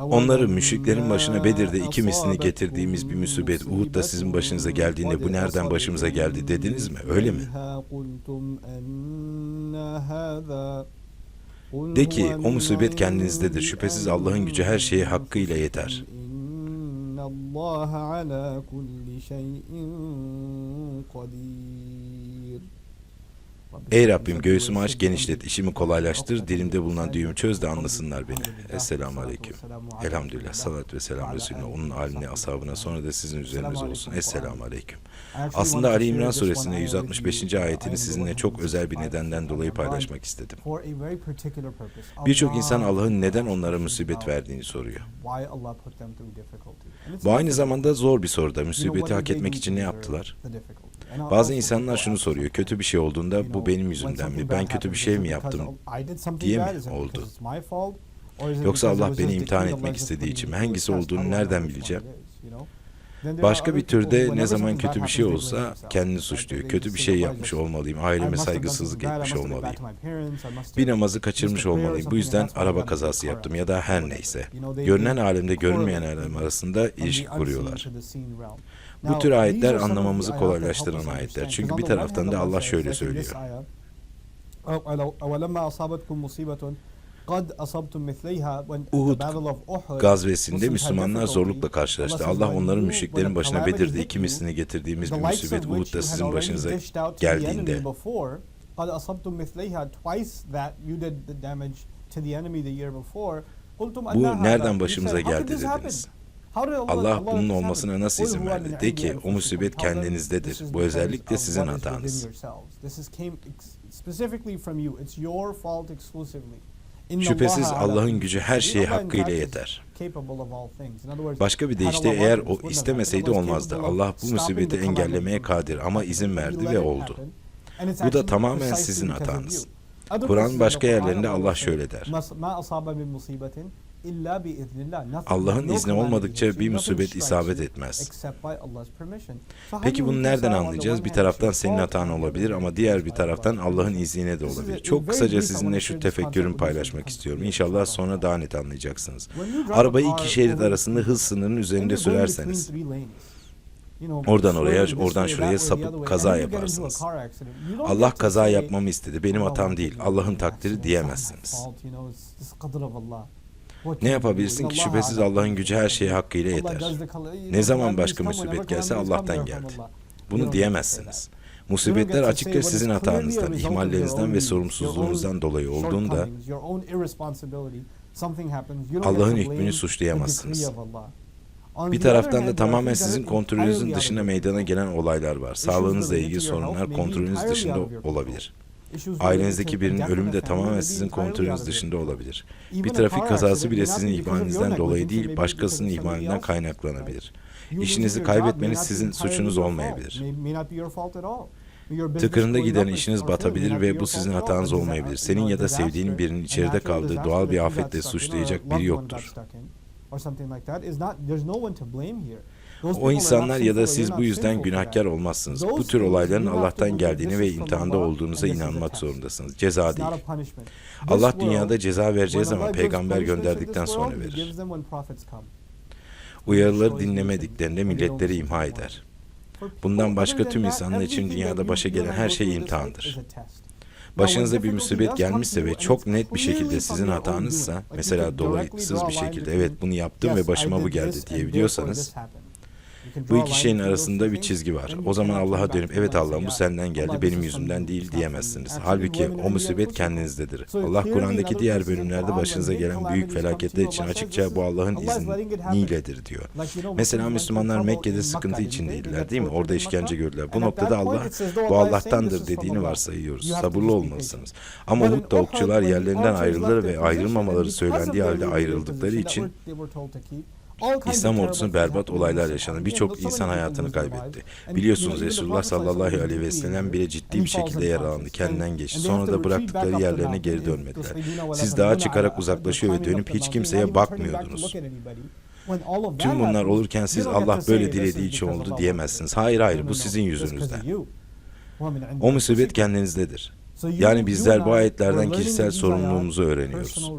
Onları müşriklerin başına Bedir'de iki mislini getirdiğimiz bir musibet Uhud'da sizin başınıza geldiğinde bu nereden başımıza geldi dediniz mi? Öyle mi? De ki o musibet kendinizdedir. Şüphesiz Allah'ın gücü her şeye hakkıyla yeter. Ey Rabbim göğsümü aç genişlet, işimi kolaylaştır, dilimde bulunan düğümü çöz de anlasınlar beni. Esselamu Aleyküm. Elhamdülillah, salat ve selam Resulüne, onun aline, ashabına, sonra da sizin üzerinize olsun. Esselamu Aleyküm. Aslında Ali İmran suresinin 165. ayetini sizinle çok özel bir nedenden dolayı paylaşmak istedim. Birçok insan Allah'ın neden onlara musibet verdiğini soruyor. Bu aynı zamanda zor bir soru da musibeti hak etmek için ne yaptılar? Bazı insanlar şunu soruyor, kötü bir şey olduğunda bu benim yüzümden mi, ben kötü bir şey mi yaptım diye mi oldu? Yoksa Allah beni imtihan etmek istediği için mi? Hangisi olduğunu nereden bileceğim? Başka bir türde ne zaman kötü bir şey olsa kendini suçluyor. Kötü bir şey yapmış olmalıyım, aileme saygısızlık etmiş olmalıyım. Bir namazı kaçırmış olmalıyım. Bu yüzden araba kazası yaptım ya da her neyse. Görünen alemde görünmeyen alem arasında ilişki kuruyorlar. Bu tür ayetler anlamamızı kolaylaştıran ayetler. Çünkü bir taraftan da Allah şöyle söylüyor. Uhud gazvesinde Müslümanlar zorlukla karşılaştı. Allah onların müşriklerin başına Bedir'de iki mislini getirdiğimiz bir musibet Uhud'da sizin başınıza geldiğinde bu nereden başımıza geldi dediniz. Allah bunun olmasına nasıl izin verdi? De ki o musibet kendinizdedir. Bu özellik de sizin hatanız. Şüphesiz Allah'ın gücü her şeye hakkıyla yeter. Başka bir deyişle eğer o istemeseydi olmazdı. Allah bu musibeti engellemeye kadir ama izin verdi ve oldu. Bu da tamamen sizin hatanız. Kur'an başka yerlerinde Allah şöyle der. Allah'ın izni olmadıkça bir musibet isabet etmez. Peki bunu nereden anlayacağız? Bir taraftan senin hatan olabilir ama diğer bir taraftan Allah'ın izniyle de olabilir. Çok kısaca sizinle şu tefekkürümü paylaşmak istiyorum. İnşallah sonra daha net anlayacaksınız. Arabayı iki şerit arasında hız sınırının üzerinde sürerseniz, Oradan oraya, oradan şuraya sapıp kaza yaparsınız. Allah kaza yapmamı istedi. Benim hatam değil. Allah'ın takdiri diyemezsiniz. Ne yapabilirsin ki şüphesiz Allah'ın gücü her şeye hakkıyla yeter. Ne zaman başka musibet gelse Allah'tan geldi. Bunu diyemezsiniz. Musibetler açıkça sizin hatanızdan, ihmallerinizden ve sorumsuzluğunuzdan dolayı olduğunda Allah'ın hükmünü suçlayamazsınız. Bir taraftan da tamamen sizin kontrolünüzün dışında meydana gelen olaylar var. Sağlığınızla ilgili sorunlar kontrolünüz dışında olabilir. Ailenizdeki birinin ölümü de tamamen sizin kontrolünüz dışında olabilir. Bir trafik kazası bile sizin ihmalinizden dolayı değil, başkasının ihmalinden kaynaklanabilir. İşinizi kaybetmeniz sizin suçunuz olmayabilir. Tıkırında giden işiniz batabilir ve bu sizin hatanız olmayabilir. Senin ya da sevdiğin birinin içeride kaldığı doğal bir afetle suçlayacak biri yoktur. O insanlar ya da siz bu yüzden günahkar olmazsınız. Bu tür olayların Allah'tan geldiğini ve imtihanda olduğunuza inanmak zorundasınız. Ceza değil. Allah dünyada ceza vereceği zaman peygamber gönderdikten sonra verir. Uyarıları dinlemediklerinde milletleri imha eder. Bundan başka tüm insanlar için dünyada başa gelen her şey imtihandır. Başınıza bir musibet gelmişse ve çok net bir şekilde sizin hatanızsa, mesela dolayısız bir şekilde evet bunu yaptım ve başıma bu geldi diyebiliyorsanız, bu iki şeyin arasında bir çizgi var. O zaman Allah'a dönüp evet Allah bu senden geldi benim yüzümden değil diyemezsiniz. Halbuki o musibet kendinizdedir. Allah Kur'an'daki diğer bölümlerde başınıza gelen büyük felaketler için açıkça bu Allah'ın izniyledir diyor. Mesela Müslümanlar Mekke'de sıkıntı içindeydiler değil mi? Orada işkence gördüler. Bu noktada Allah bu Allah'tandır dediğini varsayıyoruz. Sabırlı olmalısınız. Ama Uhud'da okçular yerlerinden ayrılır ve ayrılmamaları söylendiği halde ayrıldıkları için İslam ordusuna berbat olaylar yaşandı. Birçok insan hayatını kaybetti. Biliyorsunuz Resulullah sallallahu aleyhi ve sellem bile ciddi bir şekilde yaralandı. Kendinden geçti. Sonra da bıraktıkları yerlerine geri dönmediler. Siz dağa çıkarak uzaklaşıyor ve dönüp hiç kimseye bakmıyordunuz. Tüm bunlar olurken siz Allah böyle dilediği için oldu diyemezsiniz. Hayır hayır bu sizin yüzünüzden. O musibet kendinizdedir. Yani bizler bu ayetlerden kişisel sorumluluğumuzu öğreniyoruz.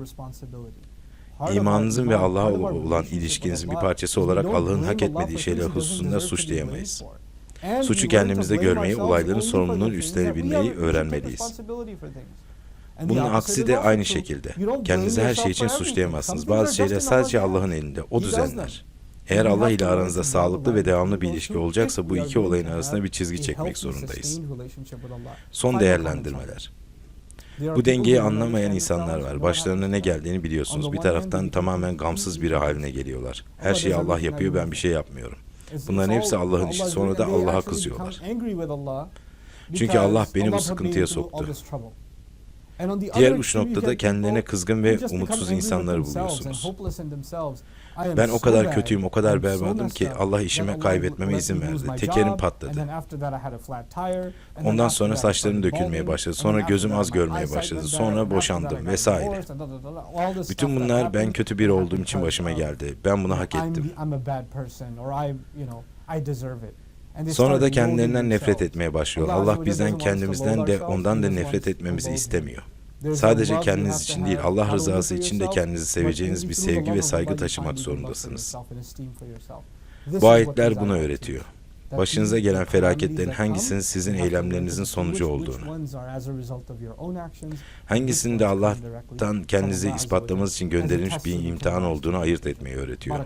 İmanınızın ve Allah'a olan ilişkinizin bir parçası olarak Allah'ın hak etmediği şeyler hususunda suçlayamayız. Suçu kendimizde görmeyi, olayların sorumluluğunu üstlenebilmeyi öğrenmeliyiz. Bunun aksi de aynı şekilde. Kendinizi her şey için suçlayamazsınız. Bazı şeyler sadece Allah'ın elinde. O düzenler. Eğer Allah ile aranızda sağlıklı ve devamlı bir ilişki olacaksa bu iki olayın arasında bir çizgi çekmek zorundayız. Son değerlendirmeler. Bu dengeyi anlamayan insanlar var. Başlarına ne geldiğini biliyorsunuz. Bir taraftan tamamen gamsız biri haline geliyorlar. Her şeyi Allah yapıyor, ben bir şey yapmıyorum. Bunların hepsi Allah'ın işi. Sonra da Allah'a kızıyorlar. Çünkü Allah beni bu sıkıntıya soktu. Diğer uç noktada kendilerine kızgın ve umutsuz insanları buluyorsunuz. Ben o kadar kötüyüm, o kadar berbadım ki Allah işime kaybetmeme izin verdi. Tekerim patladı. Ondan sonra saçlarım dökülmeye başladı. Sonra gözüm az görmeye başladı. Sonra boşandım vesaire. Bütün bunlar ben kötü biri olduğum için başıma geldi. Ben bunu hak ettim. Sonra da kendilerinden nefret etmeye başlıyor. Allah bizden kendimizden de ondan da nefret etmemizi istemiyor. Sadece kendiniz için değil, Allah rızası için de kendinizi seveceğiniz bir sevgi ve saygı taşımak zorundasınız. Bu ayetler bunu öğretiyor. Başınıza gelen felaketlerin hangisinin sizin eylemlerinizin sonucu olduğunu, hangisinin de Allah'tan kendinizi ispatlamanız için gönderilmiş bir imtihan olduğunu ayırt etmeyi öğretiyor.